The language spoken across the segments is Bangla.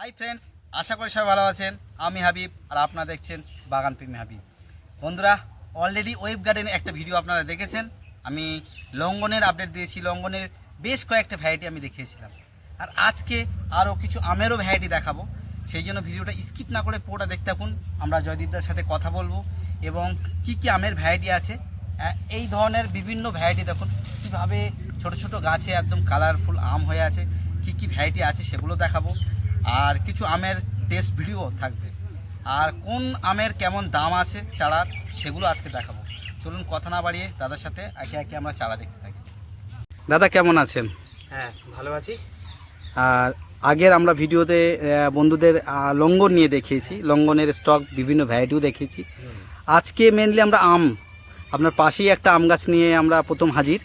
হাই ফ্রেন্ডস আশা করি সবাই ভালো আছেন। আমি হাবিব আর আপনারা দেখছেন বাগান প্রেমী হাবিব। বন্ধুরা অলরেডি ওয়েব গার্ডেনে একটা ভিডিও আপনারা দেখেছেন। আমি লঙ্গনের আপডেট দিয়েছি। লঙ্গনের বেশ কয়েকটা ভ্যারাইটি আমি দেখিয়েছিলাম। আর আজকে আরও কিছু আমেরও ভ্যারাইটি দেখাবো। সেই জন্য ভিডিওটা স্কিপ না করে পুরোটা দেখতে থাকুন। আমরা জয়দীপদার সাথে কথা বলব এবং কি কি আমের ভ্যারাইটি আছে। এই ধরনের বিভিন্ন ভ্যারাইটি দেখুন। কীভাবে ছোট ছোট গাছে একদম কালারফুল আম হয়ে আছে, কি কি ভ্যারাইটি আছে সেগুলো দেখাবো। আর কিছু আমের টেস্ট ভিডিও থাকবে। আর কোন আমের কেমন দাম আছে চারার সেগুলো আজকে দেখাবো। চলুন কথা না বাড়িয়ে দাদার সাথে একে একে আমরা চারা দেখতে থাকি। দাদা কেমন আছেন? হ্যাঁ ভালো আছি। আর আগের আমরা ভিডিওতে বন্ধুদের লঙ্গন নিয়ে দেখিয়েছি। লঙ্গনের স্টক বিভিন্ন ভ্যারাইটিও দেখিয়েছি। আজকে মেনলি আমরা আম। আপনার পাশেই একটা আম গাছ নিয়ে আমরা প্রথম হাজির।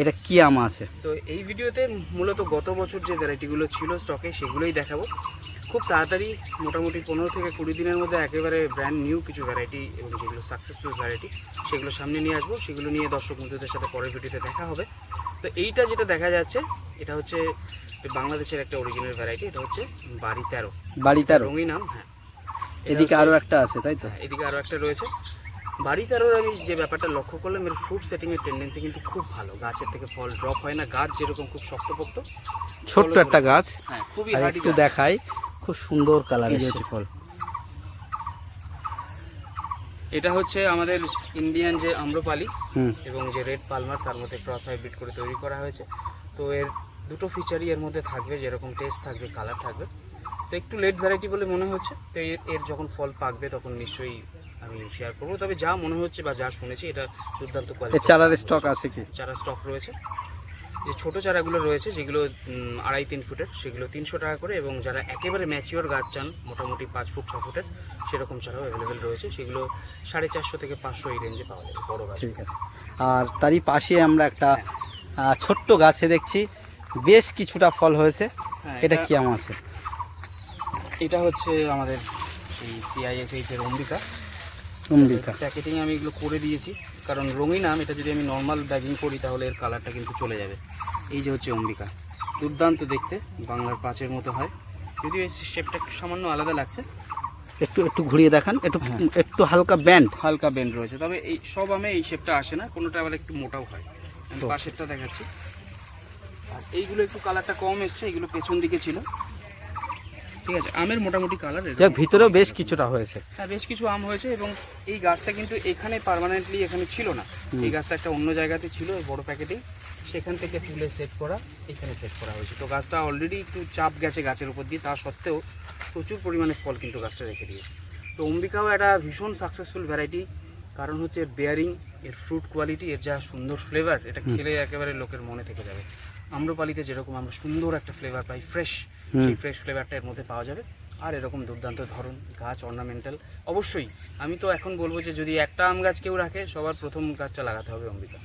এটা কি আম আছে? তো এই ভিডিওতে মূলত গত বছর যে ভ্যারাইটিগুলো ছিল স্টকে সেগুলোই দেখাবো। খুব তাড়াতাড়ি মোটামুটি পনেরো থেকে কুড়ি দিনের মধ্যে একেবারে ব্র্যান্ড নিউ কিছু ভ্যারাইটি এবং যেগুলো সাকসেসফুল ভ্যারাইটি সেগুলো সামনে নিয়ে আসব। সেগুলো নিয়ে দর্শক বন্ধুদের সাথে পরের ভিডিওতে দেখা হবে। তো এইটা যেটা দেখা যাচ্ছে এটা হচ্ছে বাংলাদেশের একটা অরিজিনাল ভ্যারাইটি এটা হচ্ছে বাড়ি তেরো। বাড়ি তেরো। রঙিন নাম হ্যাঁ। এদিকে আরও একটা আছে তাই তো? হ্যাঁ, এদিকে আরও একটা রয়েছে। বাড়ি তেরোর আমি যে ব্যাপারটা লক্ষ্য করলাম এর ফ্রুট সেটিংয়ের টেন্ডেন্সি কিন্তু খুব ভালো। গাছের থেকে ফল ড্রপ হয় না। গাছ যেরকম খুব শক্তপোক্ত ছোট্ট একটা গাছ। হ্যাঁ খুবই হার্ডি একটু দেখাই খুব সুন্দর কালার যে ফল। এটা হচ্ছে আমাদের ইন্ডিয়ান যে আম্রপালি এবং যে রেড পালমার তার মধ্যে ক্রস হাইব্রিড করে তৈরি করা হয়েছে। তো এর দুটো ফিচারই এর মধ্যে থাকবে যেরকম টেস্ট থাকবে কালার থাকবে। তো একটু লেট ভ্যারাইটি বলে মনে হচ্ছে। তো এর এর যখন ফল পাকবে তখন নিশ্চয়ই আমি শেয়ার করব। তবে যা মনে হচ্ছে বা যা শুনেছি এটা দুর্দান্ত কোয়ালিটি চারার স্টক আছে কি? চারা স্টক রয়েছে। যে ছোট চারাগুলো রয়েছে যেগুলো আড়াই তিন ফুটের সেগুলো তিনশো টাকা করে এবং যারা একেবারে ম্যাচিওর গাছ চান মোটামুটি পাঁচ ফুট ছ ফুটের সেরকম চারাও অ্যাভেলেবেল রয়েছে। সেগুলো সাড়ে চারশো থেকে পাঁচশো এই রেঞ্জে পাওয়া যাবে বড় গাছ। ঠিক আছে। আর তারই পাশে আমরা একটা ছোট্ট গাছে দেখছি বেশ কিছুটা ফল হয়েছে। হ্যাঁ, এটা কি আম আছে? এটা হচ্ছে আমাদের সেই সিআইএসএইচ এর অম্বিকা। প্যাকেটিং আমি এগুলো করে দিয়েছি কারণ রঙিন আম এটা যদি আমি নর্মাল ব্যাগিং করি তাহলে এর কালারটা কিন্তু চলে যাবে। এই যে হচ্ছে অম্বিকা দুর্দান্ত দেখতে বাংলার পাঁচের মতো হয়। যদিও এই শেপটা একটু সামান্য আলাদা লাগছে। একটু একটু ঘুরিয়ে দেখান একটু হ্যাঁ। একটু হালকা ব্যান্ড হালকা ব্যান্ড রয়েছে তবে এই সব আমে এই শেপটা আসে না কোনোটা আবার একটু মোটাও হয়। পাশেরটা দেখাচ্ছি। আর এইগুলো একটু কালারটা কম এসছে এগুলো পেছন দিকে ছিল। ঠিক আছে আমের মোটামুটি কালার যাক ভিতরেও বেশ কিছুটা হয়েছে। হ্যাঁ বেশ কিছু আম হয়েছে এবং এই গাছটা কিন্তু এখানে পার্মানেন্টলি এখানে ছিল না। এই গাছটা একটা অন্য জায়গাতে ছিল বড় প্যাকেটে সেখান থেকে তুলে সেট করা এখানে সেট করা হয়েছে। তো গাছটা অলরেডি একটু চাপ গেছে গাছের উপর দিয়ে তা সত্ত্বেও প্রচুর পরিমাণে ফল কিন্তু গাছটা রেখে দিয়েছে। তো অম্বিকাও একটা ভীষণ সাকসেসফুল ভ্যারাইটি কারণ হচ্ছে বেয়ারিং এর ফ্রুট কোয়ালিটি এর যা সুন্দর ফ্লেভার এটা খেলে একেবারে লোকের মনে থেকে যাবে। আম্রপালিতে যেরকম আমরা সুন্দর একটা ফ্লেভার পাই ফ্রেশ। সেই ফ্রেশ ফ্লেভারটা এর মধ্যে পাওয়া যাবে। আর এরকম দুর্দান্ত ধরন গাছ অর্নামেন্টাল অবশ্যই। আমি তো এখন বলব যে যদি একটা আম গাছ কেউ রাখে সবার প্রথম গাছটা লাগাতে হবে অম্বিকা।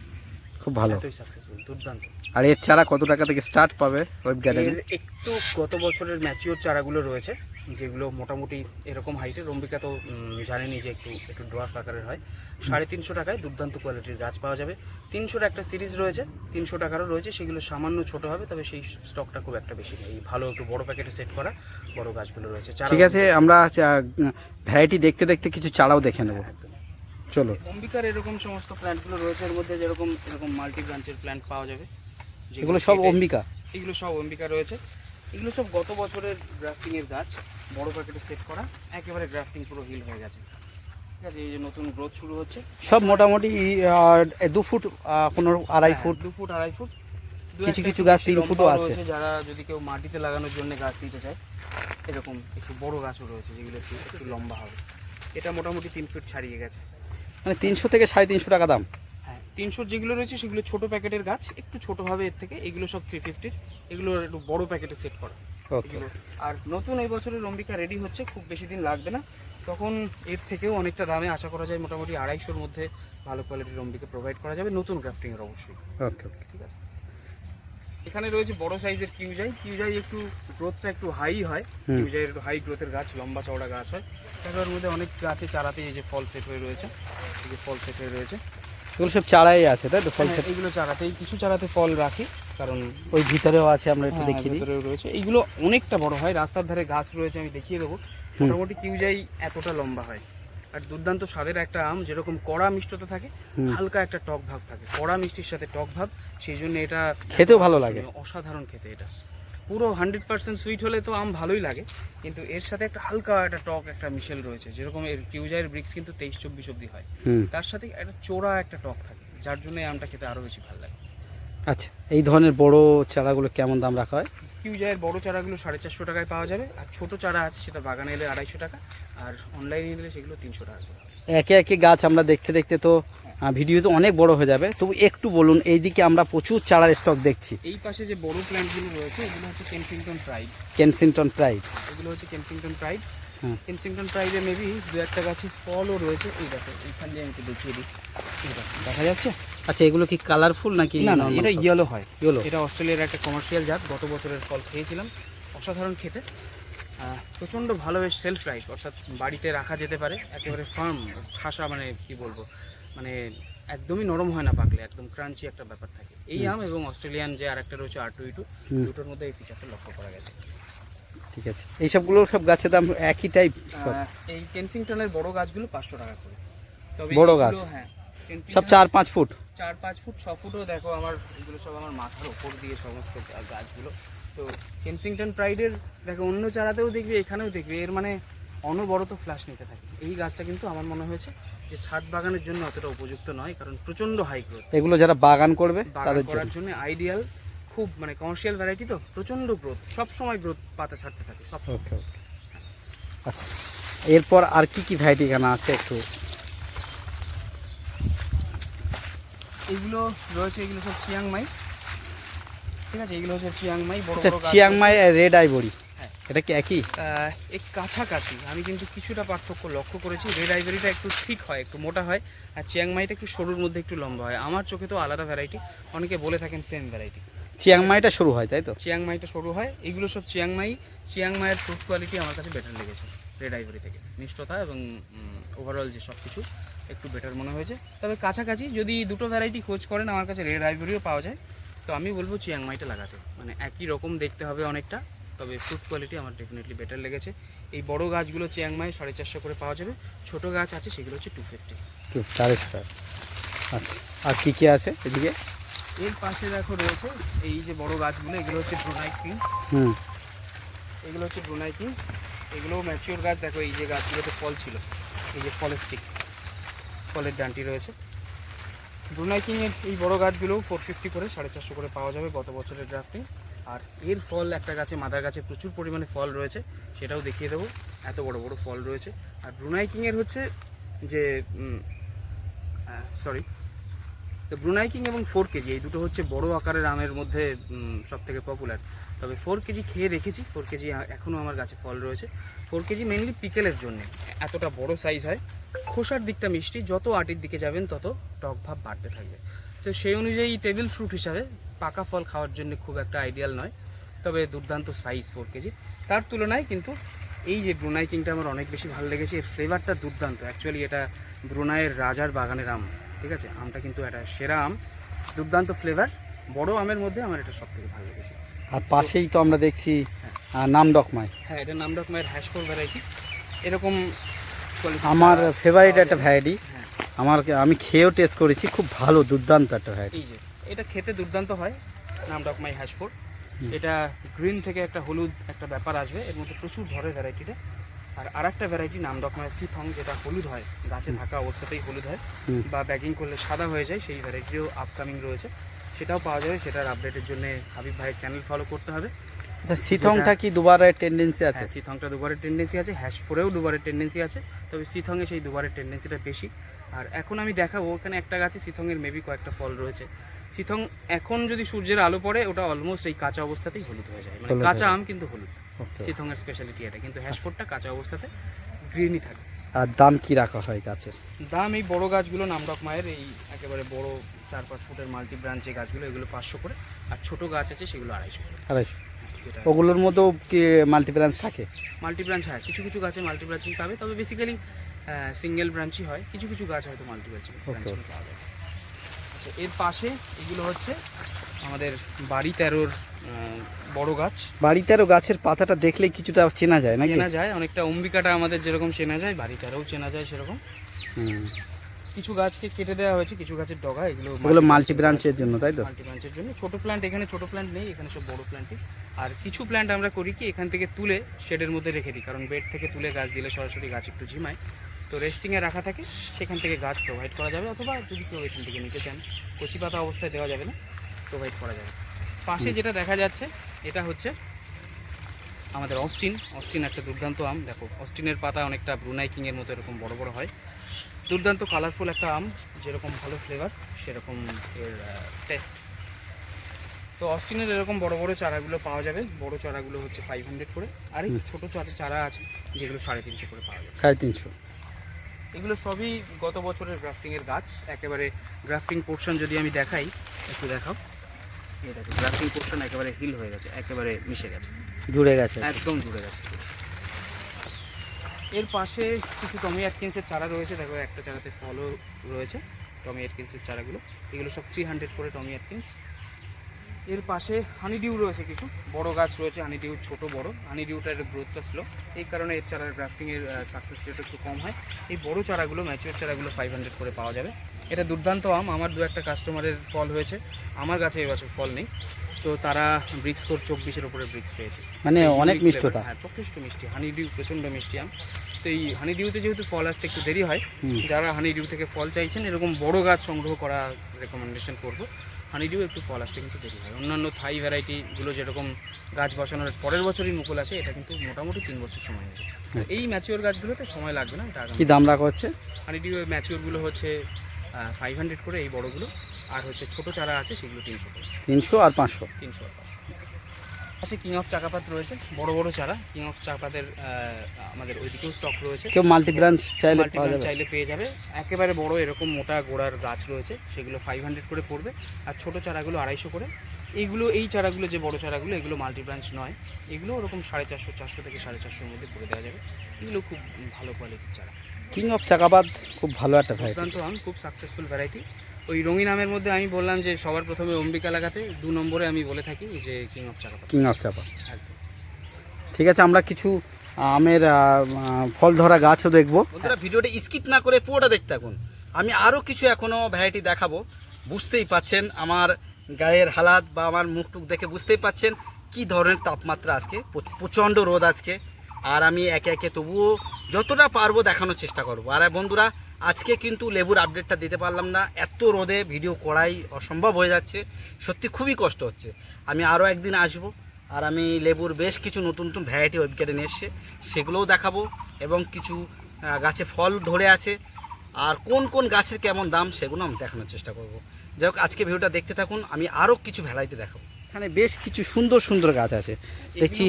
খুব ভালো। এতই সাকসেসফুল দুর্দান্ত। আর এর চারা কত টাকা থেকে স্টার্ট পাবে ওয়েব গ্যালারি একটু গত বছরের ম্যাচিওর চারাগুলো রয়েছে। যেগুলো মোটামুটি এরকম হাইটের অম্বিকা তো উম, জানেনই যে একটু একটু ডোয়ার্ফ আকারের হয়। সাড়ে তিনশো টাকায় দুর্দান্ত কোয়ালিটির গাছ পাওয়া যাবে। তিনশোর একটা সিরিজ রয়েছে তিনশো টাকারও রয়েছে সেগুলো সামান্য ছোট হবে তবে সেই স্টকটা খুব একটা বেশি নেই। ভালো একটু বড় প্যাকেটে সেট করা বড় গাছগুলো রয়েছে। চারা ঠিক আছে আমরা ভ্যারাইটি দেখতে দেখতে কিছু চারাও দেখে নেব। একদম। চলো। অম্বিকার এরকম সমস্ত প্ল্যান্টগুলো রয়েছে এর মধ্যে যেরকম এরকম মাল্টি ব্রাঞ্চের প্ল্যান্ট পাওয়া যাবে। যেগুলো এগুলো সব অম্বিকা? এগুলো সব অম্বিকা রয়েছে। এগুলো সব গত বছরের গ্রাফটিংয়ের গাছ। বড় প্যাকেটে সেট করা। একেবারে গ্রাফটিং পুরো হিল হয়ে গেছে। ঠিক আছে এই যে নতুন গ্রোথ শুরু হচ্ছে। সব মোটামুটি দু ফুট কোনো আড়াই হ্যাঁ, ফুট। দু ফুট আড়াই ফুট। কিছু কিছু গাছ তিন ফুটও আছে। যারা যদি কেউ মাটিতে লাগানোর জন্য গাছ দিতে চায় এরকম একটু বড় গাছও রয়েছে যেগুলো একটু একটু লম্বা হবে। এটা মোটামুটি তিন ফুট ছাড়িয়ে গেছে। মানে তিনশো থেকে সাড়ে তিনশো টাকা দাম। তিনশোর যেগুলো রয়েছে সেগুলো ছোট প্যাকেটের গাছ একটু ছোট হবে এর থেকে এগুলো সব থ্রি ফিফটির এগুলো একটু বড় প্যাকেটে সেট করা। এগুলো। আর নতুন এই বছরের অম্বিকা রেডি হচ্ছে খুব বেশি দিন লাগবে না। তখন এর থেকেও অনেকটা দামে আশা করা যায় মোটামুটি আড়াইশোর মধ্যে ভালো কোয়ালিটির অম্বিকা প্রোভাইড করা যাবে নতুন গ্রাফটিংয়ের অবশ্যই। ওকে ওকে ঠিক আছে। এখানে রয়েছে বড় সাইজের কিউজাই। কিউজাই একটু গ্রোথটা একটু হাই হয়। কিউজাই একটু হাই গ্রোথের গাছ লম্বা চওড়া গাছ হয়। তার মধ্যে অনেক গাছে চারাতে এই যে ফল সেট হয়ে রয়েছে। এই যে ফল সেট হয়ে রয়েছে। এগুলো সব চারাই আছে তাই তো ফল হ্যাঁ, এগুলো চারাতেই কিছু চারাতে ফল রাখি কারণ ওই ভিতরেও আছে আমরা একটু হ্যাঁ, দেখিয়ে দিই। ভেতরেও রয়েছে। এইগুলো অনেকটা বড় হয় রাস্তার ধারে গাছ রয়েছে আমি দেখিয়ে দেবো। মোটামুটি কিউজাই এতটা লম্বা হয়। আর দুর্দান্ত স্বাদের একটা আম যেরকম কড়া মিষ্টতা থাকে হুম। হালকা একটা টক ভাব থাকে। কড়া মিষ্টির সাথে টক ভাব সেই জন্য এটা খেতেও ভালো লাগে। অসাধারণ খেতে এটা। পুরো হান্ড্রেড পার্সেন্ট সুইট হলে তো আম ভালোই লাগে কিন্তু এর সাথে একটা হালকা একটা টক একটা মিশেল রয়েছে। যেরকম এর কিউজাইয়ের ব্রিক্স কিন্তু তেইশ চব্বিশ অব্দি হয়। তার সাথে একটা চোরা একটা টক থাকে যার জন্য আমটা খেতে আরও বেশি ভালো লাগে। আচ্ছা এই ধরনের বড় চারাগুলো কেমন দাম রাখা হয়? কিউজাইয়ের বড় চারাগুলো সাড়ে চারশো টাকায় পাওয়া যাবে আর ছোট চারা আছে সেটা বাগানে এলে আড়াইশো টাকা আর অনলাইনে নিলে সেগুলো তিনশো টাকা। একে একে গাছ আমরা দেখতে দেখতে তো ভিডিও তো অনেক বড় হয়ে যাবে। তবু একটু বলুন এইদিকে আমরা প্রচুর চারার স্টক দেখছি। এই পাশে যে বড় প্ল্যান্টগুলো রয়েছে এগুলো হচ্ছে কেনসিংটন প্রাইড কেনসিংটন প্রাইড এগুলো হচ্ছে কেনসিংটন প্রাইড। কেনসিংটন প্রাইডে মেবি দু একটা গাছে ফলও রয়েছে। এই দেখো এইখান দিয়ে আমি একটু দেখিয়ে দিই। এই দেখো, যাচ্ছে? আচ্ছা এগুলো কি কালারফুল নাকি না না এটা ইয়েলো হয়। Yellow? এটা অস্ট্রেলিয়ার একটা কমার্শিয়াল জাত গত বছরের ফল খেয়েছিলাম। অসাধারণ খেতে। প্রচণ্ড ভালোবেশ সেলফ রাইট অর্থাৎ বাড়িতে রাখা যেতে পারে একেবারে ফার্ম ঠাসা মানে কি বলব? মানে একদমই নরম হয় না পাকলে একদম ক্রাঞ্চি একটা ব্যাপার থাকে। এই আম এবং অস্ট্রেলিয়ান যে আরেকটা রয়েছে আর টু ইটু দুটোর মধ্যে এই ফিচারটা লক্ষ্য করা গেছে। ঠিক আছে। এই সবগুলো সব গাছের দাম একই টাইপ এই কেনসিংটনের বড় গাছগুলো পাঁচশো টাকা করে। তবে বড় গাছ? হ্যাঁ সব চার পাঁচ ফুট? চার পাঁচ ফুট ছ ফুটও দেখো আমার এগুলো সব আমার মাথার ওপর দিয়ে সমস্ত গাছগুলো। তো কেনসিংটন প্রাইডের দেখো অন্য চারাতেও দেখবে এখানেও দেখবে। এর মানে অনবরত ফ্ল্যাশ নিতে থাকে। এই গাছটা কিন্তু আমার মনে হয়েছে যে ছাদ বাগানের জন্য অতটা উপযুক্ত নয় কারণ প্রচণ্ড হাই গ্রোথ এগুলো যারা বাগান করবে তাদের করার জন্য। আইডিয়াল খুব মানে কমার্শিয়াল ভ্যারাইটি তো প্রচণ্ড গ্রোথ সব সময় গ্রোথ পাতা ছাড়তে থাকে সব। ওকে ওকে আচ্ছা এরপর আর কি কি ভ্যারাইটি এখানে আছে একটু? এগুলো রয়েছে এগুলো সব চিয়াংমাই। ঠিক আছে এগুলো হচ্ছে চিয়াংমাই বড় আচ্ছা বড় চিয়াংমাই রেড আইবরি হ্যাঁ। এটা কি একই? এই কাছাকাছি। আমি কিন্তু কিছুটা পার্থক্য লক্ষ্য করেছি। রেড আইভরিটা একটু ঠিক হয় একটু মোটা হয় আর চিয়াংমাইটা একটু সরুর মধ্যে একটু লম্বা হয়। আমার চোখে তো আলাদা ভ্যারাইটি অনেকে বলে থাকেন সেম ভ্যারাইটি চিয়াংমাইটা শুরু হয় তাই তো? চিয়াংমাইটা সরু হয়। এগুলো সব চিয়াংমাই চিয়াংমাইয়ের ফ্রুট কোয়ালিটি আমার কাছে বেটার লেগেছে রেড আইভরি থেকে। মিষ্টতা এবং ওভারঅল যে সব কিছু একটু বেটার মনে হয়েছে। তবে কাছাকাছি যদি দুটো ভ্যারাইটি খোঁজ করেন আমার কাছে রেড আইভরিও পাওয়া যায়। তো আমি বলব চিয়াংমাইটা লাগাতে। মানে একই রকম দেখতে হবে অনেকটা। তবে ফ্রুট কোয়ালিটি আমার ডেফিনেটলি বেটার লেগেছে। এই বড় গাছগুলো চিয়াংমাই সাড়ে চারশো করে পাওয়া যাবে। ছোট গাছ আছে সেগুলো হচ্ছে টু ফিফটি আচ্ছা আর কি কি আছে এদিকে? এর পাশে দেখো রয়েছে এই যে বড় গাছগুলো এগুলো হচ্ছে ব্রুনাই কিং হুম। এগুলো হচ্ছে ব্রুনাই কিং এগুলো ম্যাচিওর গাছ দেখো এই যে গাছগুলোতে ফল ছিল এই যে ফলের স্টিক ফলের ডান্টি রয়েছে। ব্রুনাই কিংয়ের এই বড় গাছগুলো ফোর ফিফটি করে সাড়ে চারশো করে পাওয়া যাবে গত বছরের ড্রাফটিং আর এর ফল একটা গাছে, মাদার গাছে প্রচুর পরিমাণে ফল রয়েছে, সেটাও দেখিয়ে দেবো। এত বড় বড় ফল রয়েছে। আর ব্রুনাই কিংয়ের হচ্ছে যে সরি তো ব্রুনাই কিং এবং ফোর কেজি, এই দুটো হচ্ছে বড় আকারের আমের মধ্যে সব থেকে পপুলার তবে ফোর কেজি খেয়ে রেখেছি, ফোর কেজি এখনও আমার গাছে ফল রয়েছে। ফোর কেজি মেনলি পিকেলের জন্য, এতটা বড় সাইজ হয়। খোসার দিকটা মিষ্টি, যত আটির দিকে যাবেন, তত টক ভাব বাড়তে থাকবে। তো সেই অনুযায়ী টেবিল ফ্রুট হিসাবে পাকা ফল খাওয়ার জন্য খুব একটা আইডিয়াল নয় তবে দুর্দান্ত সাইজ ফোর কেজি। তার তুলনায় কিন্তু এই যে ব্রুনাই কিংটা আমার অনেক বেশি ভালো লেগেছে এর ফ্লেভারটা দুর্দান্ত। অ্যাকচুয়ালি এটা ব্রুনাইয়ের রাজার বাগানের আম ঠিক আছে? আমটা কিন্তু একটা সেরা আম দুর্দান্ত ফ্লেভার বড় আমের মধ্যে আমার এটা সব থেকে ভালো লেগেছে। আর পাশেই তো আমরা দেখছি আহ, নাম হ্যাঁ এটা নাম রকমের হ্যাশ ফোর ভ্যারাইটি এরকম আমার ফেভারিট একটা ভ্যারাইটি হ্যাঁ আমার আমি খেয়েও টেস্ট করেছি খুব ভালো দুর্দান্ত একটা ভ্যারাইটি এই যে এটা খেতে দুর্দান্ত হয় নাম ডকমাই হ্যাশ ফোর এটা গ্রিন থেকে একটা হলুদ একটা ব্যাপার আসবে এর মধ্যে প্রচুর ধরে ভ্যারাইটিটা আর আর একটা ভ্যারাইটি নাম ডকমাই সিথং যেটা হলুদ হয় গাছে থাকা অবস্থাতেই হলুদ হয়। বা ব্যাগিং করলে সাদা হয়ে যায় সেই ভ্যারাইটিও আপকামিং রয়েছে। সেটাও পাওয়া যাবে সেটার আপডেটের জন্য হাবিব ভাইয়ের চ্যানেল ফলো করতে হবে। আচ্ছা সিথংটা কি দুবারের টেন্ডেন্সি আছে? হ্যাঁ সিথংটা দুবারের টেন্ডেন্সি আছে হ্যাশ ফোরেও দুবারের টেন্ডেন্সি আছে তবে সিথংয়ে সেই দুবারের টেন্ডেন্সিটা বেশি। আর এখন আমি দেখাবো ওখানে একটা গাছে সিথংয়ের মেবি কয়েকটা ফল রয়েছে। সিথং এখন যদি সূর্যের আলো পড়ে ওটা অলমোস্ট এই কাঁচা অবস্থাতেই হলুদ হয়ে যায়। মানে কাঁচা আম কিন্তু হলুদ সিথংয়ের স্পেশালিটি এটা। কিন্তু হ্যাশ ফোরটা কাঁচা অবস্থাতে গ্রিনই থাকে। আর দাম কি রাখা হয় গাছের? দাম এই বড় গাছগুলো নামডক মায়ের এই একেবারে বড় চার পাঁচ ফুটের মাল্টি ব্রাঞ্চ যে গাছগুলো এগুলো পাঁচশো করে। আর ছোট গাছ আছে সেগুলো আড়াইশো করে। আড়াইশো। ওগুলোর মধ্যেও কি মাল্টি ব্রাঞ্চ থাকে? মাল্টি ব্রাঞ্চ হয়। কিছু কিছু গাছে মাল্টি ব্রাঞ্চিং পাবে তবে বেসিক্যালি সিঙ্গেল ব্রাঞ্চই হয়। কিছু কিছু গাছ হয়তো মাল্টি ব্রাঞ্চিং Okay, okay. পাওয়া যায়। আচ্ছা এর পাশে এগুলো হচ্ছে আমাদের বাড়ি তেরোর বড় গাছ। বাড়ি তেরো গাছের পাতাটা দেখলেই কিছুটা চেনা যায় না চেনা যায় অনেকটা অম্বিকাটা আমাদের যেরকম চেনা যায় বাড়ি তেরোও চেনা যায় সেরকম। হুম। কিছু গাছকে কেটে দেওয়া হয়েছে কিছু গাছের ডগা এগুলো ওগুলো মাল্টি ব্রাঞ্চের জন্য তাই তো? মাল্টি ব্রাঞ্চের জন্য ছোট প্ল্যান্ট এখানে ছোট প্ল্যান্ট নেই এখানে সব বড় প্ল্যান্টই আর কিছু প্ল্যান্ট আমরা করি কি এখান থেকে তুলে শেডের মধ্যে রেখে দিই কারণ বেড থেকে তুলে গাছ দিলে সরাসরি গাছ একটু ঝিমায়। তো রেস্টিংয়ে রাখা থাকে সেখান থেকে গাছ প্রোভাইড করা যাবে অথবা যদি কেউ এখান থেকে নিতে চান কচি পাতা অবস্থায় দেওয়া যাবে না প্রোভাইড করা যাবে। পাশে যেটা দেখা যাচ্ছে এটা হচ্ছে আমাদের অস্টিন। অস্টিন একটা দুর্দান্ত আম দেখো অস্টিনের পাতা অনেকটা ব্রুনাই কিংয়ের মতো এরকম বড় বড় হয়। দুর্দান্ত কালারফুল একটা আম যেরকম ভালো ফ্লেভার সেরকম এর টেস্ট তো অস্টিনের এরকম বড় বড় চারাগুলো পাওয়া যাবে। বড় চারাগুলো হচ্ছে ফাইভ হান্ড্রেড করে। আর এই ছোটো চারা চারা আছে যেগুলো সাড়ে তিনশো করে পাওয়া যাবে। সাড়ে তিনশো। এগুলো সবই গত বছরের গ্রাফটিংয়ের গাছ। একেবারে গ্রাফটিং পোর্শন যদি আমি দেখাই একটু দেখাও। এই দেখো গ্রাফটিং পোর্শন একেবারে হিল হয়ে গেছে একেবারে মিশে গেছে। জুড়ে গেছে। একদম জুড়ে গেছে। এর পাশে কিছু টমি অ্যাটকিন্সের চারা রয়েছে, দেখো একটা চারাতে ফলও রয়েছে, টমি অ্যাটকিন্সের চারাগুলো। এগুলো সব থ্রি হান্ড্রেড করে টমি অ্যাটকিন্স এর পাশে হানিডিউ রয়েছে কিছু, বড় গাছ রয়েছে হানিডিউ ছোট বড়। হানিডিউটার গ্রোথটা স্লো এই কারণে এর চারার গ্রাফটিংয়ের সাকসেস রেট একটু কম হয়। এই বড় চারাগুলো ম্যাচিওর চারাগুলো ফাইভ হান্ড্রেড করে পাওয়া যাবে। এটা দুর্দান্ত আম। আমার দু একটা কাস্টমারের ফল হয়েছে। আমার গাছে এবছর ফল নেই। তো তারা ব্রিক্স স্কোর চব্বিশের উপরে ব্রিক্স পেয়েছে। মানে অনেক মিষ্টতা হ্যাঁ যথেষ্ট মিষ্টি। হানি ডিউ প্রচণ্ড মিষ্টি আম। তো এই হানি ডিউতে যেহেতু ফল আসতে একটু দেরি হয় যারা হানি ডিউ থেকে ফল চাইছেন এরকম বড় গাছ সংগ্রহ করা রেকমেন্ডেশন করব। হানি ডিউ একটু ফল আসতে কিন্তু দেরি হয়। অন্যান্য থাই ভ্যারাইটিগুলো যেরকম গাছ বসানোর পরের বছরই মুকুল আসে এটা কিন্তু মোটামুটি তিন বছর সময় নেবে। এই ম্যাচিওর গাছগুলোতে সময় লাগবে না এটা কি দাম রাখা হচ্ছে? হানি ডিউ ম্যাচিওরগুলো হচ্ছে ফাইভ হান্ড্রেড করে এই বড়গুলো আর হচ্ছে ছোটো চারা আছে সেগুলো তিনশো করে। তিনশো আর পাঁচশো। তিনশো আর পাঁচশো। পাশে কিং অফ চাকাপাত রয়েছে বড় বড় চারা। কিং অফ চাকাপাতের আমাদের ওইদিকেও স্টক রয়েছে। কেউ মাল্টি ব্রাঞ্চ চাইলে চাইলে পেয়ে যাবে। একেবারে বড় এরকম মোটা গোড়ার গাছ রয়েছে সেগুলো ফাইভ হান্ড্রেড করে পড়বে। আর ছোট চারাগুলো আড়াইশো করে। এইগুলো এই চারাগুলো যে বড় চারাগুলো এগুলো মাল্টি ব্রাঞ্চ নয়। এগুলো ওরকম সাড়ে চারশো চারশো থেকে সাড়ে চারশোর মধ্যে করে দেওয়া যাবে। এগুলো খুব ভালো কোয়ালিটির চারা। কিং অফ চাকাবাদ খুব ভালো একটা ভ্যারাইটি আম খুব সাকসেসফুল ভ্যারাইটি ওই রঙিন আমের মধ্যে আমি বললাম যে সবার প্রথমে অম্বিকা লাগাতে দু নম্বরে আমি বলে থাকি যে কিং অফ চাকাপাত কিং অফ চাপা একদম। ঠিক আছে আমরা কিছু আমের ফল ধরা গাছও দেখব। বন্ধুরা ভিডিওটা স্কিপ না করে পুরোটা দেখতে থাকুন। আমি আরও কিছু এখনও ভ্যারাইটি দেখাবো। বুঝতেই পাচ্ছেন আমার গায়ের হালাত বা আমার মুখটুক দেখে বুঝতেই পাচ্ছেন কি ধরনের তাপমাত্রা আজকে প্র- প্রচণ্ড রোদ আজকে। আর আমি একে একে তবুও যতটা পারব দেখানোর চেষ্টা করব। আর বন্ধুরা আজকে কিন্তু লেবুর আপডেটটা দিতে পারলাম না। এত রোদে ভিডিও করাই অসম্ভব হয়ে যাচ্ছে। সত্যি খুবই কষ্ট হচ্ছে। আমি আরও একদিন আসব। আর আমি লেবুর বেশ কিছু নতুন নতুন ভ্যারাইটি ওয়েবকেটে নিয়ে এসছে সেগুলোও দেখাবো এবং কিছু গাছে ফল ধরে আছে। আর কোন কোন গাছের কেমন দাম সেগুলো আমি দেখানোর চেষ্টা করব। যাই হোক আজকে ভিডিওটা দেখতে থাকুন। আমি আরও কিছু ভ্যারাইটি দেখাবো। এখানে বেশ কিছু সুন্দর সুন্দর গাছ আছে। দেখছি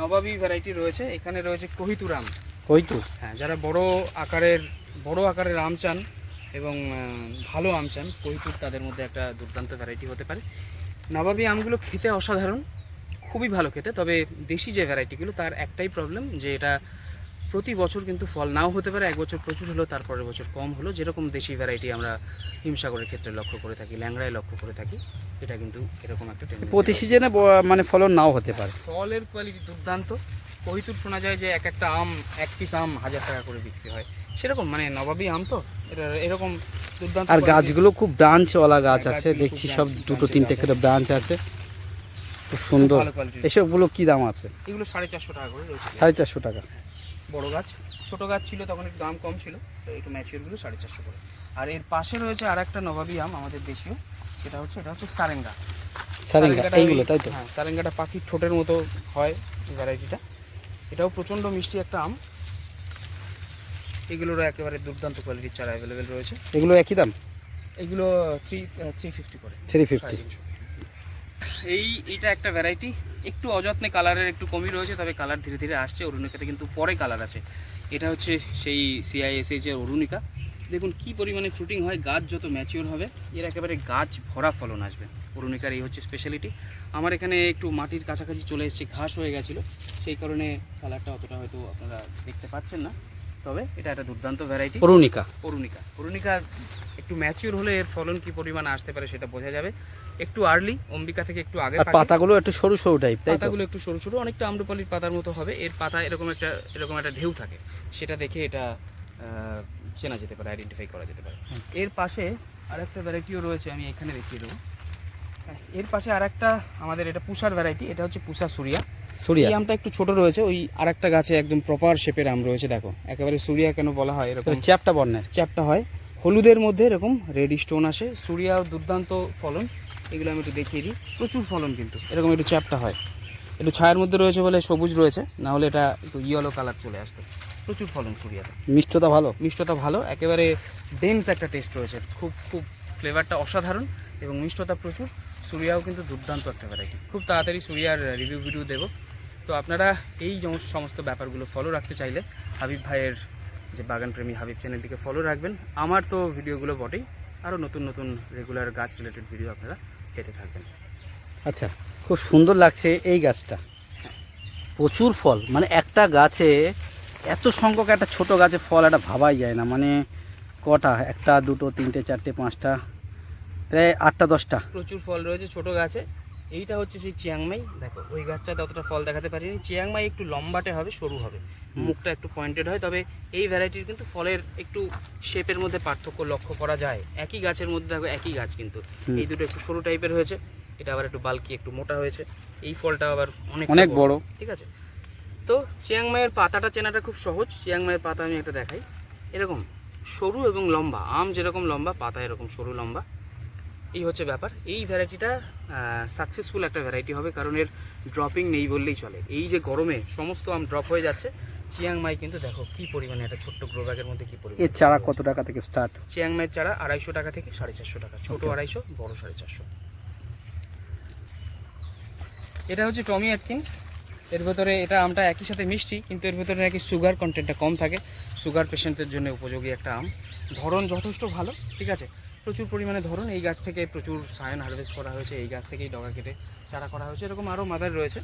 নবাবী ভ্যারাইটি রয়েছে। এখানে রয়েছে কহিতু রাম কহিতু হ্যাঁ যারা বড় আকারের বড় আকারের আম চান এবং ভালো আম চান কহিতুর তাদের মধ্যে একটা দুর্দান্ত ভ্যারাইটি হতে পারে। নবাবী আমগুলো খেতে অসাধারণ খুবই ভালো খেতে তবে দেশি যে ভ্যারাইটিগুলো তার একটাই প্রবলেম যে এটা প্রতি বছর কিন্তু ফল নাও হতে পারে এক বছর প্রচুর হলো তারপরের বছর কম হলো যেরকম দেশি ভ্যারাইটি আমরা হিমসাগরের ক্ষেত্রে লক্ষ্য করে থাকি ল্যাংড়ায় লক্ষ্য করে থাকি এটা কিন্তু এরকম একটা প্রতি সিজনে মানে ফলন নাও হতে পারে। ফলের কোয়ালিটি দুর্দান্ত। কহিতুর শোনা যায় যে এক একটা আম এক পিস আম হাজার টাকা করে বিক্রি হয়। সেরকম মানে নবাবী আম তো এটা এরকম দুর্দান্ত আর গাছগুলো খুব ব্রাঞ্চওয়ালা গাছ আছে দেখছি সব দুটো তিনটে করে ব্রাঞ্চ আছে। খুব সুন্দর। এসবগুলো কি দাম আছে? এগুলো সাড়ে চারশো টাকা করে রয়েছে। সাড়ে চারশো টাকা। বড় গাছ। ছোট গাছ ছিল তখন একটু দাম কম ছিল তো একটু ম্যাচিওরগুলো সাড়ে চারশো করে। আর এর পাশে রয়েছে আর একটা নবাবী আম আমাদের দেশীয় সেটা হচ্ছে এটা হচ্ছে সারেঙ্গা। সারেঙ্গা সারেঙ্গাটা এইগুলো তাই তো? হ্যাঁ সারেঙ্গাটা পাখির ঠোঁটের মতো হয় ভ্যারাইটিটা। এটাও প্রচণ্ড মিষ্টি একটা আম। এগুলোরও একেবারে দুর্দান্ত কোয়ালিটির চারা অ্যাভেলেবেল রয়েছে। এগুলো একই দাম? এগুলো থ্রি থ্রি ফিফটি করে। থ্রি ফিফটি এই এটা একটা ভ্যারাইটি একটু অযত্নে কালারের একটু কমই রয়েছে, তবে কালার ধীরে ধীরে আসছে, অরুণিকাতে কিন্তু পরে কালার আছে। এটা হচ্ছে সেই সিআইএসএইচ এর অরুণিকা। দেখুন কি পরিমাণে ফ্রুটিং হয়, গাছ যত ম্যাচিওর হবে, এর একেবারে গাছ ভরা ফলন আসবে। অরুণিকার এই হচ্ছে স্পেশালিটি আমার এখানে একটু মাটির কাছাকাছি চলে এসেছে, ঘাস হয়ে গেছিল। সেই কারণে কালারটা অতটা হয়তো আপনারা দেখতে পাচ্ছেন না। তবে এটা একটা দুর্দান্ত ভ্যারাইটি অরুণিকা। অরুণিকা। অরুণিকা একটু ম্যাচিওর হলে এর ফলন কি পরিমাণ আসতে পারে সেটা বোঝা যাবে। একটু আর্লি অম্বিকা থেকে একটু আগে আর পাতাগুলো একটু সরু সরু টাইপ তাই পাতাগুলো একটু সরু সরু অনেকটা আম্রপালির পাতার মতো হবে। এর পাতা এরকম একটা এরকম একটা ঢেউ থাকে। সেটা দেখে এটা চেনা যেতে পারে আইডেন্টিফাই করা যেতে পারে। এর পাশে আরেকটা ভ্যারাইটিও রয়েছে আমি এখানে দেখিয়ে দেবো। এর পাশে আরেকটা আমাদের এটা পুষার ভ্যারাইটি এটা হচ্ছে পুষা সুরিয়া। সুরিয়া? আমটা একটু ছোট রয়েছে ওই আরেকটা গাছে একদম প্রপার শেপের আম রয়েছে দেখো। একেবারে সুরিয়া কেন বলা হয় এরকম? চ্যাপটা বর্ণের। চ্যাপটা হয়। হলুদের মধ্যে এরকম রেড স্টোন আসে। সুরিয়া দুর্দান্ত ফলন। এগুলো আমি একটু দেখিয়ে দিই। প্রচুর ফলন কিন্তু এরকম একটু চ্যাপটা হয়। একটু ছায়ার মধ্যে রয়েছে বলে সবুজ রয়েছে না হলে এটা একটু ইয়েলো কালার চলে আসতো। প্রচুর ফলন সুরিয়াতে। মিষ্টতা ভালো? মিষ্টতা ভালো একেবারে ডেন্স একটা টেস্ট রয়েছে। খুব খুব ফ্লেভারটা অসাধারণ এবং মিষ্টতা প্রচুর। সুরিয়াও কিন্তু দুর্দান্ত একটা ভ্যারাইটি খুব তাড়াতাড়ি সুরিয়ার রিভিউ ভিডিও দেবো। তো আপনারা এই সমস্ত ব্যাপারগুলো ফলো রাখতে চাইলে হাবিব ভাইয়ের যে বাগান প্রেমী হাবিব চ্যানেলটিকে ফলো রাখবেন। আমার তো ভিডিওগুলো বটেই। আরও নতুন নতুন রেগুলার গাছ রিলেটেড ভিডিও আপনারা পেতে থাকবেন। আচ্ছা খুব সুন্দর লাগছে এই গাছটা। প্রচুর ফল। মানে একটা গাছে এত সংখ্যক একটা ছোট গাছে ফল একটা ভাবাই যায় না। মানে কটা? একটা দুটো তিনটে চারটে পাঁচটা প্রায় আটটা দশটা। প্রচুর ফল রয়েছে ছোট গাছে। এইটা হচ্ছে সেই চিয়াংমাই। দেখো ওই গাছটাতে অতটা ফল দেখাতে পারিনি। চিয়াংমাই একটু লম্বাটে হবে সরু হবে। মুখটা একটু পয়েন্টেড হয় তবে এই ভ্যারাইটির কিন্তু ফলের একটু শেপের মধ্যে পার্থক্য লক্ষ্য করা যায়। একই গাছের মধ্যে দেখো একই গাছ কিন্তু। এই দুটো একটু সরু টাইপের হয়েছে। এটা আবার একটু বালকি একটু মোটা হয়েছে। এই ফলটা আবার অনেক অনেক বড়। ঠিক আছে? তো চিয়াংমাইয়ের পাতাটা চেনাটা খুব সহজ। চিয়াংমাইয়ের পাতা আমি একটা দেখাই। এরকম সরু এবং লম্বা আম যেরকম লম্বা পাতা এরকম সরু লম্বা। এই হচ্ছে ব্যাপার। এই ভ্যারাইটিটা সাকসেসফুল একটা ভ্যারাইটি হবে কারণ এর ড্রপিং নেই বললেই চলে। এই যে গরমে সমস্ত আম ড্রপ হয়ে যাচ্ছে চিয়াংমাই কিন্তু দেখো কি পরিমাণে একটা ছোট্ট গ্রো ব্যাগের মধ্যে কি পরিমাণে এর চারা কত টাকা থেকে স্টার্ট চিয়াংমাইয়ের চারা আড়াইশো টাকা থেকে সাড়ে চারশো টাকা ছোট. আড়াইশো বড় সাড়ে চারশো। এটা হচ্ছে টমি অ্যাটকিন্স এর ভেতরে এটা আমটা একই সাথে মিষ্টি কিন্তু এর ভেতরে নাকি সুগার কন্টেন্টটা কম থাকে। সুগার পেশেন্টের জন্য উপযোগী একটা আম। ধরন যথেষ্ট ভালো ঠিক আছে? প্রচুর পরিমাণে ধরুন এই গাছ থেকে প্রচুর সায়ন হারভেস্ট করা হয়েছে এই গাছ থেকেই ডগা কেটে চারা করা হয়েছে এরকম আরও মাদার রয়েছে।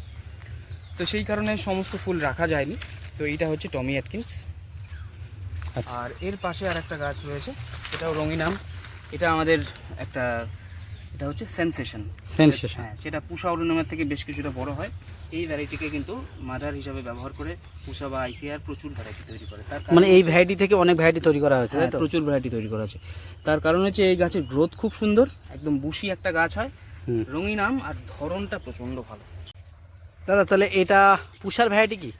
তো সেই কারণে সমস্ত ফুল রাখা যায়নি। তো এইটা হচ্ছে টমি অ্যাটকিন্স আচ্ছা। আর এর পাশে আর একটা গাছ রয়েছে এটাও রঙিন আম। এটা আমাদের একটা এটা হচ্ছে সেনসেশন সেন্সেশন হ্যাঁ সেটা পুষা অরুণামের থেকে বেশ কিছুটা বড় হয়। এই ভ্যারাইটিকে কিন্তু মাদার হিসাবে ব্যবহার করে পুষা বা আইসিআর প্রচুর ভ্যারাইটি তৈরি করে। তার মানে এই ভ্যারাইটি থেকে অনেক ভ্যারাইটি তৈরি করা হয়েছে তাই হ্যাঁ, তো? প্রচুর ভ্যারাইটি তৈরি করা হয়েছে। তার কারণ হচ্ছে এই গাছের গ্রোথ খুব সুন্দর একদম বুশি একটা গাছ হয়। রঙিন আম আর ধরনটা প্রচণ্ড ভালো। দাদা তাহলে এটা পুষার ভ্যারাইটি কি?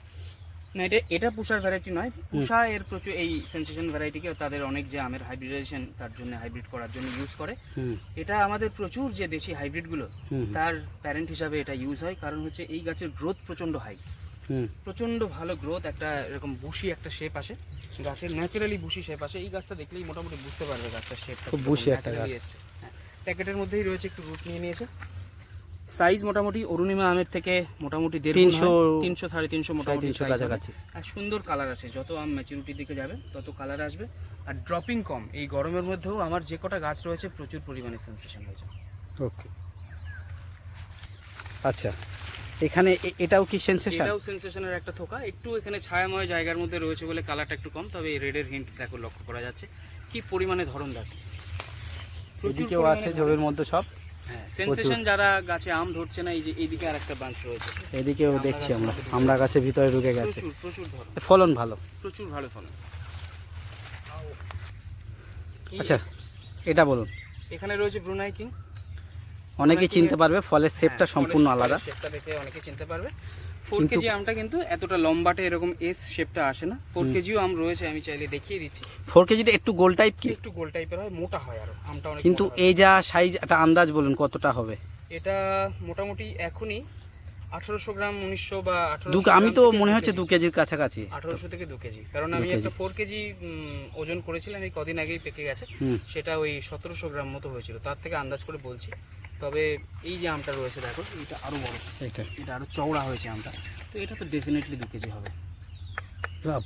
না এটা এটা পুষার ভ্যারাইটি নয়। পুষা এর প্রচুর এই সেন্সেশন ভ্যারাইটিকে তাদের অনেক যে আমের হাইব্রিডাইজেশন তার জন্য হাইব্রিড করার জন্য ইউজ করে। এটা আমাদের প্রচুর যে দেশি হাইব্রিডগুলো তার প্যারেন্ট হিসাবে এটা ইউজ হয়। কারণ হচ্ছে এই গাছের গ্রোথ প্রচণ্ড হাই হুম। প্রচণ্ড ভালো গ্রোথ একটা এরকম বুশি একটা শেপ আসে। গাছের ন্যাচারালি বুশি শেপ আসে। এই গাছটা দেখলেই মোটামুটি বুঝতে পারবে গাছটার শেপটা খুব bushy একটা গাছ। প্যাকেটের মধ্যেই রয়েছে একটু রুট নিয়ে নিয়েছে। সাইজ মোটামুটি অরুণিমা আমের থেকে মোটামুটি দেড় তিনশো তিনশো সাড়ে তিনশো মোটামুটি। কাছাকাছি। আর সুন্দর কালার আছে যত আম ম্যাচুরিটির দিকে যাবে তত কালার আসবে। আর ড্রপিং কম এই গরমের মধ্যেও আমার যে কটা গাছ রয়েছে প্রচুর পরিমাণে সেন্সেশন হয়েছে। ওকে আচ্ছা এখানে এটাও কি সেন্সেশন এটাও সেন্সেশনের একটা থোকা। একটু এখানে ছায়াময় জায়গার মধ্যে রয়েছে বলে কালারটা একটু কম তবে এই রেডের হিন্ট দেখো লক্ষ্য করা যাচ্ছে। কি পরিমাণে ধরন দেখো প্রচুর এদিকেও আছে। ঝোপের মধ্যে সব। সেন্সেশন যারা গাছে আম ধরছে না এই যে এইদিকে আরেকটা বাঞ্চ রয়েছে। এদিকেও দেখছি আমরা। আমরা গাছের ভিতরে ঢুকে গেছে। প্রচুর প্রচুর ফলন ভালো। প্রচুর ভালো ফলন। আচ্ছা এটা বলুন। এখানে রয়েছে ব্রুনাই কিং। অনেকেই চিনতে পারবে ফলের শেপটা হ্যাঁ, সম্পূর্ণ আলাদা। শেপটা দেখে অনেকে চিনতে পারবে। ফোর কেজি আমটা কিন্তু এতটা লম্বাটে এরকম এস শেপটা আসে না। ফোর কেজিও আম রয়েছে আমি চাইলে দেখিয়ে দিচ্ছি। ফোর কেজিটা একটু গোল টাইপ কি? একটু গোল টাইপের হয় মোটা হয় আরও আমটা অনেক কিন্তু এই যা সাইজ একটা আন্দাজ বলুন কতটা হবে? এটা মোটামুটি এখনই আঠারোশো গ্রাম উনিশশো বা দু আঠারোশো আমি তো মনে হচ্ছে দু কেজির কাছাকাছি। আঠারোশো থেকে দু কেজি। কারণ আমি একটা ফোর কেজি ওজন করেছিলাম এই কদিন আগেই পেকে গেছে। সেটা ওই সতেরোশো গ্রাম মতো হয়েছিল তার থেকে আন্দাজ করে বলছি। তবে এই যে আমটা রয়েছে দেখো এটা আরও বড়। এইটা। এটা আরও চওড়া হয়েছে আমটা। তো এটা তো ডেফিনেটলি দু কেজি হবে।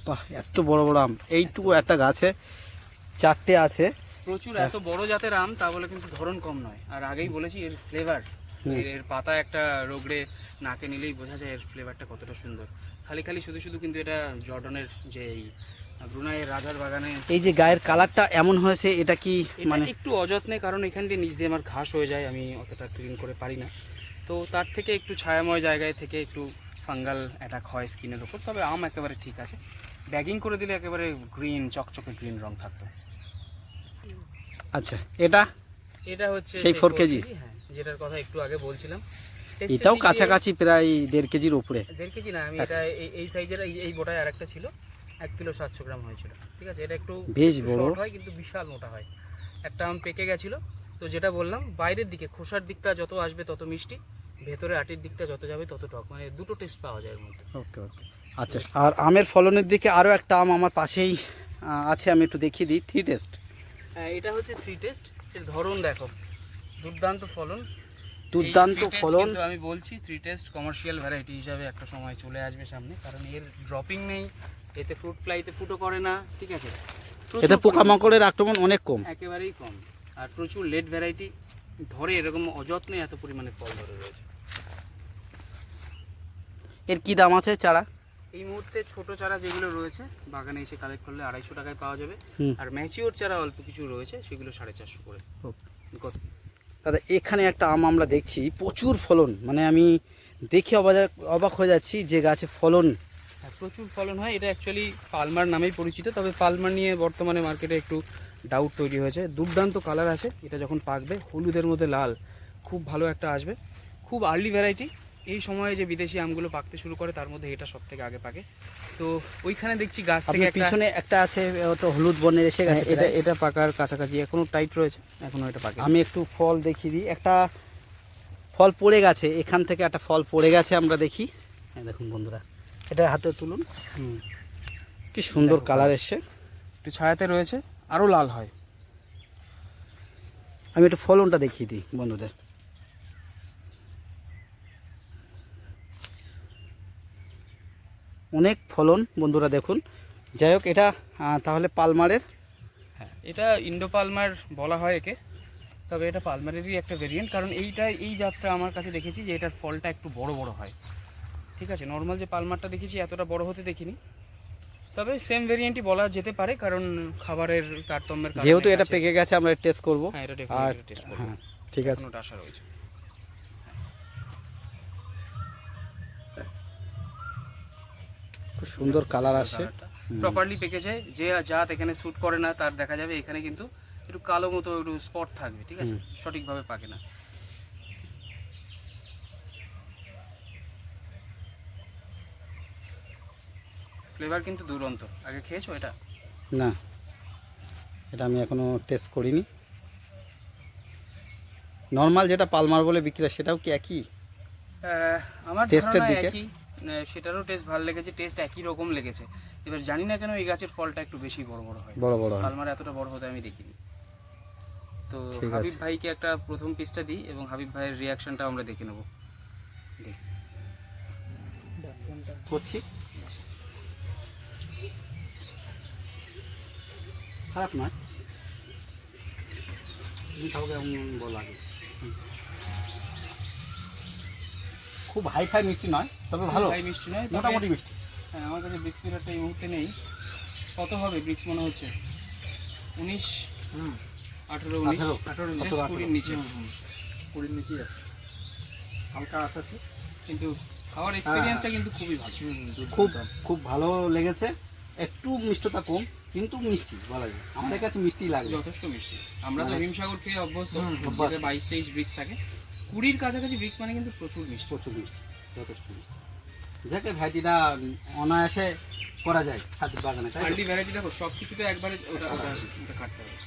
বাহ এত বড় বড় আম। এইটুকু একটা গাছে চারটে আছে। প্রচুর হ্যাঁ। এত বড় জাতের আম তা বলে কিন্তু ধরন কম নয়। আর আগেই বলেছি এর ফ্লেভার। এর পাতা একটা রোগড়ে নাকে নিলেই বোঝা যায় এর ফ্লেভারটা কতটা সুন্দর। খালি খালি শুধু শুধু কিন্তু এটা জর্ডনের যে এই রাজার বাগানে এই যে গায়ের কালারটা এমন হয়েছে এটা কি মানে একটু অযত্নে কারণ এখান দিয়ে নিচ দিয়ে আমার ঘাস হয়ে যায় আমি অতটা ক্লিন করে পারি না। তো তার থেকে একটু ছায়াময় জায়গায় থেকে একটু ফাঙ্গাল অ্যাটাক হয় স্কিনের ওপর তবে আম একেবারে ঠিক আছে। ব্যাগিং করে দিলে একেবারে গ্রিন চকচকে গ্রিন রং থাকতো। আচ্ছা এটা? এটা হচ্ছে সেই 4 কেজি? হ্যাঁ যেটার কথা একটু আগে বলছিলাম। এটাও কাছাকাছি প্রায় দেড় কেজির উপরে। দেড় কেজি না আমি এটা এই- সাইজের এই- এই বোটায় আরেকটা ছিল। এক কিলো সাতশো গ্রাম হয়েছিল। ঠিক আছে? এটা একটু বেশ বড়। হয় কিন্তু বিশাল মোটা হয়। একটা আম পেকে গেছিল। তো যেটা বললাম বাইরের দিকে খোসার দিকটা যত আসবে তত মিষ্টি ভেতরে আটির দিকটা যত যাবে তত টক। মানে দুটো টেস্ট পাওয়া যায় এর মধ্যে। ওকে ওকে। আচ্ছা আর আমের ফলনের দিকে আরও একটা আম আমার পাশেই আছে আমি একটু দেখিয়ে দিই। থ্রি টেস্ট হ্যাঁ এটা হচ্ছে থ্রি টেস্ট এর ধরন দেখো। দুর্দান্ত ফলন। দুর্দান্ত ফলন। আমি বলছি থ্রি টেস্ট কমার্শিয়াল ভ্যারাইটি হিসাবে একটা সময় চলে আসবে সামনে। কারণ এর ড্রপিং নেই এতে ফ্রুট ফ্লাইতে ফুটও করে না ঠিক আছে? এতে পোকামাকড়ের আক্রমণ অনেক কম। একেবারেই কম। আর প্রচুর লেট ভ্যারাইটি ধরে এরকম অযত্নে এত পরিমাণে ফল ধরে রয়েছে। এর কি দাম আছে চারা? এই মুহূর্তে ছোট চারা যেগুলো রয়েছে বাগানে এসে কালেক্ট করলে আড়াইশো টাকায় পাওয়া যাবে। আর ম্যাচিওর চারা অল্প কিছু রয়েছে সেগুলো সাড়ে চারশো করে। দাদা এখানে একটা আম আমরা দেখছি প্রচুর ফলন। মানে আমি দেখে অবাক অবাক হয়ে যাচ্ছি যে গাছে ফলন প্রচুর ফলন হয়। এটা অ্যাকচুয়ালি পালমার নামেই পরিচিত তবে পালমার নিয়ে বর্তমানে মার্কেটে একটু ডাউট তৈরি হয়েছে। দুর্দান্ত কালার আছে এটা যখন পাকবে হলুদের মধ্যে লাল খুব ভালো একটা আসবে। খুব আর্লি ভ্যারাইটি এই সময়ে যে বিদেশি আমগুলো পাকতে শুরু করে তার মধ্যে এটা সব থেকে আগে পাকে। তো ওইখানে দেখছি গাছ থেকে পিছনে একটা আছে ওটা হলুদ বর্ণের এসে হ্যাঁ, গেছে এটা এটা পাকার কাছাকাছি এখনও টাইট রয়েছে এখনও এটা পাকে আমি একটু ফল দেখিয়ে দিই। একটা ফল পড়ে গেছে এখান থেকে একটা ফল পড়ে গেছে আমরা দেখি। হ্যাঁ দেখুন বন্ধুরা। এটা হাতে তুলুন। হুম। কি সুন্দর কালার এসছে। একটু ছায়াতে রয়েছে আরও লাল হয়। আমি একটু ফলনটা দেখিয়ে দিই বন্ধুদের। অনেক ফলন বন্ধুরা দেখুন। যাই হোক এটা তাহলে পালমারের? হ্যাঁ এটা ইন্ডো পালমার বলা হয় একে। তবে এটা পালমারেরই একটা ভেরিয়েন্ট কারণ এইটা এই জাতটা আমার কাছে দেখেছি যে এটার ফলটা একটু বড় বড় হয়। ঠিক আছে নর্মাল যে পালমারটা দেখেছি এতটা বড় হতে দেখিনি। তবে সেম ভেরিয়েন্টই বলা যেতে পারে কারণ খাবারের তারতম্যের কারণে যেহেতু এটা পেকে গেছে আমরা টেস্ট করব। হ্যাঁ এটা ডেফিনেটলি টেস্ট করব। ঠিক আছে। এখনও আশা রয়েছে। খুব সুন্দর কালার হুম। প্রপারলি পেকেছে যে জাত এখানে স্যুট করে না তার দেখা যাবে এখানে কিন্তু একটু কালো মতো একটু স্পট থাকবে ঠিক আছে? সঠিকভাবে পাকে না। ফ্লেভার কিন্তু দুরন্ত। আগে খেয়েছো এটা? না। এটা আমি এখনও টেস্ট করিনি। নর্মাল যেটা পালমার বলে বিক্রি হয় সেটাও কি একই? আমার ধারণা দিকে? সেটারও টেস্ট ভালো লেগেছে টেস্ট একই রকম লেগেছে। এবার জানি না কেন এই গাছের ফলটা একটু বেশি বড় বড় হয়। বড় বড় পালমার এতটা বড় হতে আমি দেখিনি। তো হাবিব ভাইকে একটা প্রথম পিসটা দিই এবং হাবিব ভাইয়ের রিয়াকশনটা আমরা দেখে নেব। করছি। খারাপ নয়। তুমি কাউকে এমন বলো আগে। খুব হাই ফাই মিষ্টি নয় তবে ভালো। ভাই মিষ্টি নয় মোটামুটি মিষ্টি। হ্যাঁ আমার কাছে ব্রিক্স পিরিয়ডটা এই মুহূর্তে নেই। কত হবে ব্রিক্স মনে হচ্ছে? উনিশ? আঠেরো উনিশ? আঠেরো, কুড়ির নিচে। কুড়ির নিচেই আছে। হালকা আকাশে কিন্তু খাওয়ার এক্সপিরিয়েন্সটা কিন্তু খুবই ভালো। খুব খুব ভালো লেগেছে। একটু মিষ্টতা কম কিন্তু মিষ্টি বলা যায়। আমাদের কাছে মিষ্টি লাগে যথেষ্ট মিষ্টি। আমরা তো মানে- হিমসাগর খেয়ে অভ্যস্ত বাইশ তেইশ ব্রিক্স থাকে। কুড়ির কাছাকাছি ব্রিক্স মানে কিন্তু প্রচুর মিষ্টি। প্রচুর মিষ্টি যথেষ্ট মিষ্টি। যাকে ভ্যারাইটিটা অনায়াসে করা যায় ছাদের বাগানে তাই? ভ্যারাইটি দেখো সব কিছুতে একবারে ওটা কাটতে হবে।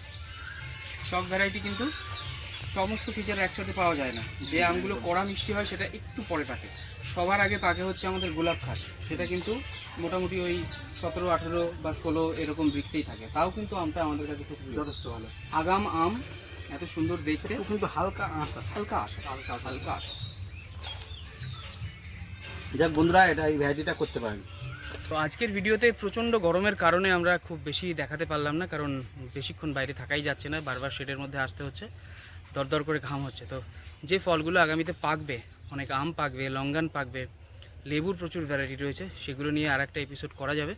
সব ভ্যারাইটি কিন্তু সমস্ত ফিচার একসাথে পাওয়া যায় না। যে আমগুলো কড়া মিষ্টি হয় সেটা একটু পরে পাকে সবার আগে পাকে হচ্ছে আমাদের গোলাপ খাস। সেটা কিন্তু মোটামুটি ওই সতেরো আঠেরো বা ষোলো এরকম ব্রিক্সেই থাকে। তাও কিন্তু আমটা আমাদের কাছে খুব যথেষ্ট ভালো। আগাম আম এত সুন্দর দেখতে। কিন্তু হালকা আশা হালকা আসে হালকা হালকা আসে যাক বন্ধুরা এটা এই ভ্যারাইটিটা করতে পারেন। তো আজকের ভিডিওতে প্রচণ্ড গরমের কারণে আমরা খুব বেশি দেখাতে পারলাম না কারণ বেশিক্ষণ বাইরে থাকাই যাচ্ছে না বারবার শেডের মধ্যে আসতে হচ্ছে দরদর করে ঘাম হচ্ছে। তো যে ফলগুলো আগামীতে পাকবে অনেক আম পাকবে লঙ্গান পাকবে লেবুর প্রচুর ভ্যারাইটি রয়েছে সেগুলো নিয়ে আর একটা এপিসোড করা যাবে।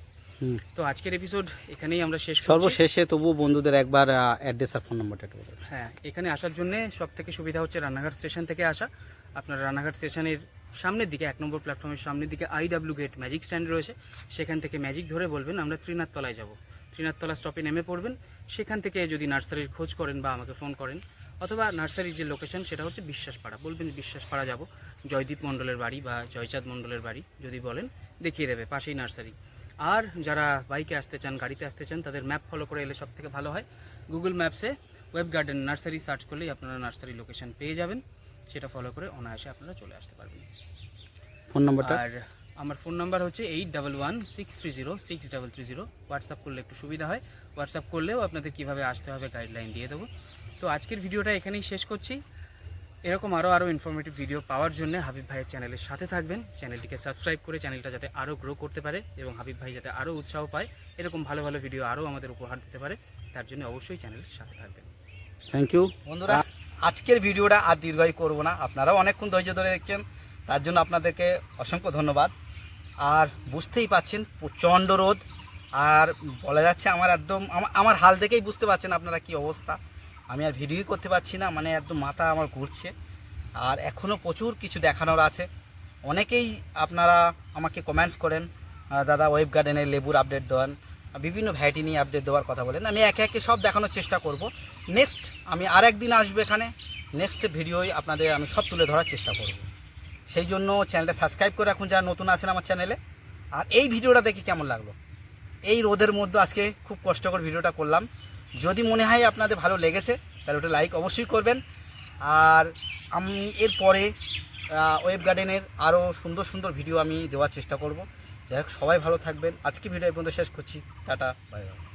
তো আজকের এপিসোড এখানেই আমরা শেষ সর্বশেষে তবু বন্ধুদের একবার অ্যাড্রেস আর ফোন নম্বরটা একটু হ্যাঁ এখানে আসার জন্য সব থেকে সুবিধা হচ্ছে রানাঘাট স্টেশন থেকে আসা। আপনারা রানাঘাট স্টেশনের সামনের দিকে এক নম্বর প্ল্যাটফর্মের সামনের দিকে আইডাব্লিউ গেট ম্যাজিক স্ট্যান্ড রয়েছে। সেখান থেকে ম্যাজিক ধরে বলবেন আমরা ত্রিনাথতলায় যাব। ত্রিনাথতলা স্টপে নেমে পড়বেন। সেখান থেকে যদি নার্সারির খোঁজ করেন বা আমাকে ফোন করেন অথবা নার্সারির যে লোকেশন সেটা হচ্ছে বিশ্বাসপাড়া। বলবেন বিশ্বাসপাড়া যাব। জয়দীপ মণ্ডলের বাড়ি বা জয়চাঁদ মণ্ডলের বাড়ি যদি বলেন দেখিয়ে দেবে পাশেই নার্সারি। আর যারা বাইকে আসতে চান গাড়িতে আসতে চান তাদের ম্যাপ ফলো করে এলে সব থেকে ভালো হয়। গুগল ম্যাপসে ওয়েব গার্ডেন নার্সারি সার্চ করলেই আপনারা নার্সারি লোকেশন পেয়ে যাবেন। সেটা ফলো করে অনায়াসে আপনারা চলে আসতে পারবেন। ফোন নম্বরটা আর আমার ফোন নাম্বার হচ্ছে eight double one six three zero six double three zero WhatsApp করলে একটু সুবিধা হয়। হোয়াটসঅ্যাপ করলেও আপনাদের কীভাবে আসতে হবে গাইডলাইন দিয়ে দেবো। তো আজকের ভিডিওটা এখানেই শেষ করছি। এরকম আরও আরও ইনফরমেটিভ ভিডিও পাওয়ার জন্য হাবিব ভাইয়ের চ্যানেলের সাথে থাকবেন। চ্যানেলটিকে সাবস্ক্রাইব করে চ্যানেলটা যাতে আরও গ্রো করতে পারে এবং হাবিব ভাই যাতে আরও উৎসাহ পায় এরকম ভালো ভালো ভিডিও আরও আমাদের উপহার দিতে পারে তার জন্য অবশ্যই চ্যানেলের সাথে থাকবেন। থ্যাংক ইউ বন্ধুরা আজকের ভিডিওটা আর দীর্ঘায়ু করব না। আপনারাও অনেকক্ষণ ধৈর্য ধরে দেখছেন তার জন্য আপনাদেরকে অসংখ্য ধন্যবাদ। আর বুঝতেই পাচ্ছেন প্রচণ্ড রোদ আর বলা যাচ্ছে আমার একদম আমা- আমার হাল দেখেই বুঝতে পারছেন আপনারা কি অবস্থা। আমি আর ভিডিওই করতে পারছি না মানে একদম মাথা আমার ঘুরছে। আর এখনও প্রচুর কিছু দেখানোর আছে। অনেকেই আপনারা আমাকে কমেন্টস করেন দাদা ওয়েব গার্ডেনের লেবুর আপডেট দেন, বিভিন্ন ভ্যারাইটি নিয়ে আপডেট দেওয়ার কথা বলেন। আমি একে একে সব দেখানোর চেষ্টা করব। নেক্সট আমি আর একদিন আসব এখানে। নেক্সট ভিডিওই আপনাদের আমি সব তুলে ধরার চেষ্টা করব। সেই জন্য চ্যানেলটা সাবস্ক্রাইব করে রাখুন যারা নতুন আছেন আমার চ্যানেলে আর এই ভিডিওটা দেখে কেমন লাগল? এই রোদের মধ্যে আজকে খুব কষ্টকর ভিডিওটা করলাম। যদি মনে হয় আপনাদের ভালো লেগেছে, তাহলে ওটা লাইক অবশ্যই করবেন। আর আমি এরপরে ওয়েব গার্ডেনের আরও সুন্দর সুন্দর ভিডিও আমি দেওয়ার চেষ্টা করব। যাই হোক, সবাই ভালো থাকবেন। আজকে ভিডিও পর্যন্ত শেষ করছি। Tata bye bye